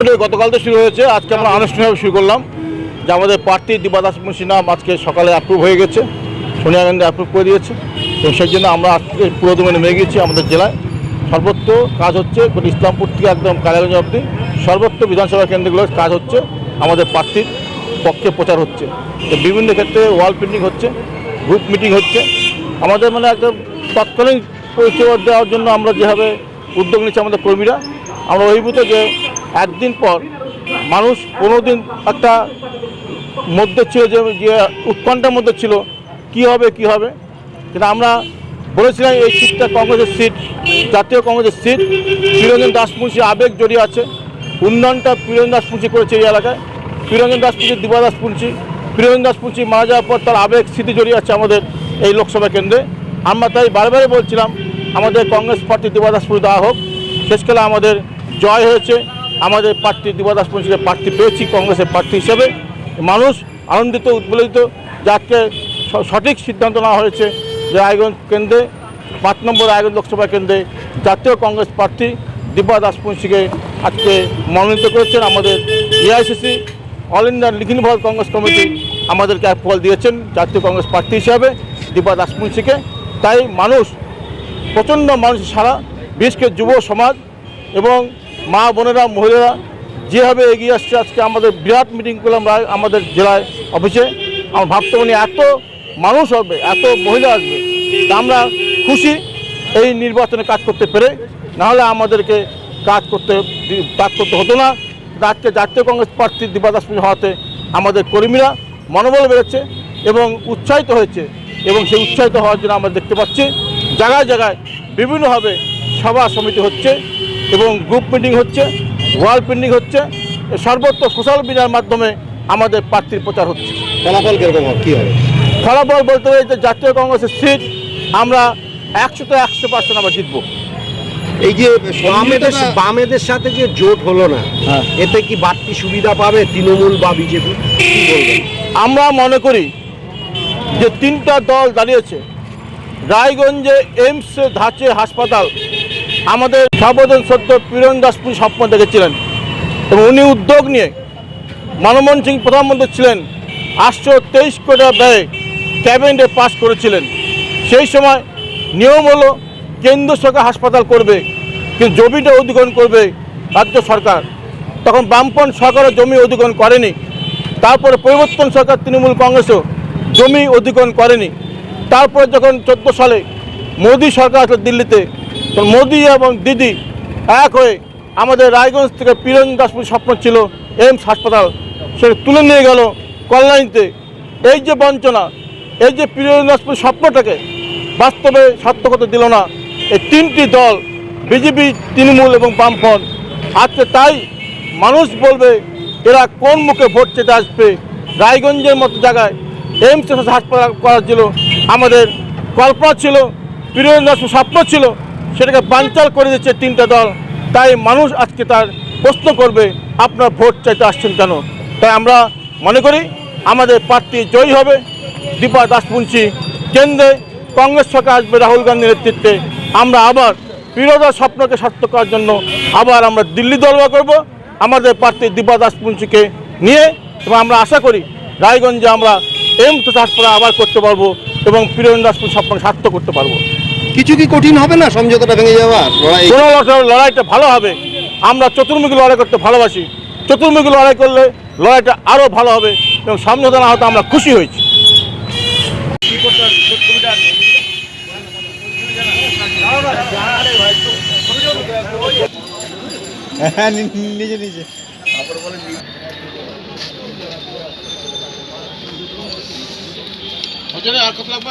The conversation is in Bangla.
গতকাল তো শুরু হয়েছে, আজকে আমরা আনুষ্ঠানিকভাবে শুরু করলাম। যে আমাদের প্রার্থী দিবা দাস মুন্সি নাম আজকে সকালে অ্যাপ্রুভ হয়ে গেছে, সোনিয়া গান্ধী অ্যাপ্রুভ করে দিয়েছে। তো সেই জন্য আমরা আজকে পুরো দমে নেমে গেছি আমাদের জেলায়। সর্বত্র কাজ হচ্ছে ইসলামপুর থেকে একদম কালিয়াগঞ্জ অবধি, সর্বত্র বিধানসভা কেন্দ্রগুলোর কাজ হচ্ছে, আমাদের প্রার্থীর পক্ষে প্রচার হচ্ছে। তো বিভিন্ন ক্ষেত্রে ওয়াল প্রিন্টিং হচ্ছে গ্রুপ মিটিং হচ্ছে। আমাদের মানে একদম তৎকালীন পরিষেবা দেওয়ার জন্য আমরা যেভাবে উদ্যোগ নিচ্ছি আমাদের কর্মীরা, আমরা অভিভূত যে একদিন পর মানুষ কোনো দিন একটা মধ্যে ছিল যে যে উৎকণ্ঠার মধ্যে ছিল, কি হবে কি হবে? কিন্তু আমরা বলেছিলাম এই সিটটা কংগ্রেসের সিট, জাতীয় কংগ্রেসের সিট। প্রিয়ঞ্জন দাসমুন্সি আবেগ জড়িয়ে আছে। উন্নয়নটা প্রিয়ঞ্জন দাসমুন্সি করেছে এই এলাকায়। প্রিয়ঞ্জন দাসমুন্সি দিবা দাসমুন্সি প্রিয়ঞ্জন দাসমুন্সি মারা যাওয়ার পর তার আবেগ স্মৃতি জড়িয়ে আছে আমাদের এই লোকসভা কেন্দ্রে। আমরা তাই বারবারই বলছিলাম, আমাদের কংগ্রেস পার্টি দিবা দাসপুর দেওয়া হোক। শেষকালে আমাদের জয় হয়েছে। আমাদের প্রার্থী দিবা দাসমুন্সিকে প্রার্থী পেয়েছি, কংগ্রেসের প্রার্থী হিসেবে। মানুষ আনন্দিত, উদ্বেলিত, যাকে সঠিক সিদ্ধান্ত নেওয়া হয়েছে যে রায়গঞ্জ কেন্দ্রে, পাঁচ নম্বর রায়গঞ্জ লোকসভা কেন্দ্রে জাতীয় কংগ্রেস প্রার্থী দিব্যা দাসমুন্সিকে আজকে মনোনীত করেছেন আমাদের এআইসিসি অল ইন্ডিয়া লিখিত ভারত কংগ্রেস কমিটি আমাদেরকে এক ফল দিয়েছেন জাতীয় কংগ্রেস প্রার্থী হিসাবে দিব্যা দাসমুন্সিকে তাই মানুষ, প্রচণ্ড মানুষ সারা বিশেষ যুব সমাজ এবং মা বোনেরা, মহিলারা যেভাবে এগিয়ে আসছে, আজকে আমাদের বিরাট মিটিং করলাম আমাদের জেলায় অফিসে। আমার ভাবতে মানে এত মানুষ হবে, এত মহিলা আসবে আমরা খুশি এই নির্বাচনে কাজ করতে পেরে। নাহলে আমাদেরকে কাজ করতে কাজ করতে হতো না। আজকে জাতীয় কংগ্রেস প্রার্থী দিবাদাস হওয়াতে আমাদের কর্মীরা মনোবল বেড়েছে এবং উৎসাহিত হয়েছে এবং সেই উৎসাহিত হওয়ার জন্য আমরা দেখতে পাচ্ছি, জায়গায় জায়গায় বিভিন্নভাবে সভা সমিতি হচ্ছে। এবং গ্রুপ মিটিং হচ্ছে ওয়াল প্রিন্টিং হচ্ছে সর্বত্র সোশ্যাল মিডিয়ার মাধ্যমে আমাদের প্রার্থীর প্রচার হচ্ছে। ফলাফল কীরকম কি হবে? ফলাফল বলতে হবে যে জাতীয় কংগ্রেসের সিট আমরা একশোতে একশো পার্সেন্ট আমরা জিতবো। এই যে বামেদের বামেদের সাথে যে জোট হলো না হ্যাঁ। এতে কি বাড়তি সুবিধা পাবে তৃণমূল বা বিজেপি? আমরা মনে করি যে তিনটা দল দাঁড়িয়েছে রায়গঞ্জে এইমস ধাঁচে হাসপাতাল আমাদের সাবধান সত্য পীরন দাসপুর স্বপ্ন দেখেছিলেন এবং উনি উদ্যোগ নিয়ে মনমোহন সিং প্রধানমন্ত্রী ছিলেন। আটশো তেইশ কোটি ব্যয়ে ক্যাবিনেটে পাস করেছিলেন। সেই সময় নিয়ম হলো কেন্দ্র সরকার হাসপাতাল করবে, কিন্তু জমিটা অধিগ্রহণ করবে রাজ্য সরকার। তখন বামপন সরকারও জমি অধিগ্রহণ করেনি। তারপরে পরিবর্তন সরকার, তৃণমূল কংগ্রেসও জমি অধিগ্রহণ করেনি। তারপরে যখন চোদ্দ সালে মোদী সরকার আসলো দিল্লিতে মোদী এবং দিদি এক হয়ে আমাদের রায়গঞ্জ থেকে পীরন দাসপুর স্বপ্ন ছিল এইমস হাসপাতাল, সেটা তুলে নিয়ে গেল কল্যাণীতে। এই যে বঞ্চনা, এই যে পীরন দাসপুর স্বপ্নটাকে বাস্তবে সার্থকতা দিল না। এই তিনটি দল, বিজেপি, তৃণমূল এবং বামফ্রন্ট, আজকে তাই মানুষ বলবে, এরা কোন মুখে ভোট চেতে আসবে? রায়গঞ্জের মতো জায়গায় এইমস হাসপাতাল করা ছিল, আমাদের কল্পনা ছিল প্রিয় স্বপ্ন ছিল সেটাকে বানচাল করে দিচ্ছে তিনটা দল। তাই মানুষ আজকে তার প্রশ্ন করবে, আপনার ভোট চাইতে আসছেন কেন? তাই আমরা মনে করি আমাদের প্রার্থী জয়ী হবে। দীপা দাসমুন্সি কেন্দ্রে কংগ্রেস সরকার আসবে রাহুল গান্ধীর নেতৃত্বে। আমরা আবার প্রিয়দার স্বপ্নকে সার্থক করার জন্য আবার আমরা দিল্লি দলবা করব। আমাদের প্রার্থী দীপা দাসমুন্সিকে নিয়ে এবং আমরা আশা করি রায়গঞ্জে আমরা এম হাসপাতাল আবার করতে পারব এবং প্রিয়ন দাসপুর স্বপ্ন সার্থক করতে পারব। কিছু কি কঠিন হবে না সমঝোতাটা ভেঙে যাওয়ার? লড়াই কোনো লড়াইটা ভালো হবে। আমরা চতুর্মুখী লড়াই করতে ভালোবাসি। চতুর্মুখী লড়াই করলে লড়াইটা আরও ভালো হবে এবং সমঝোতা না হতে আমরা খুশি হয়েছি। নিজে নিজে। আর কত লাগবে?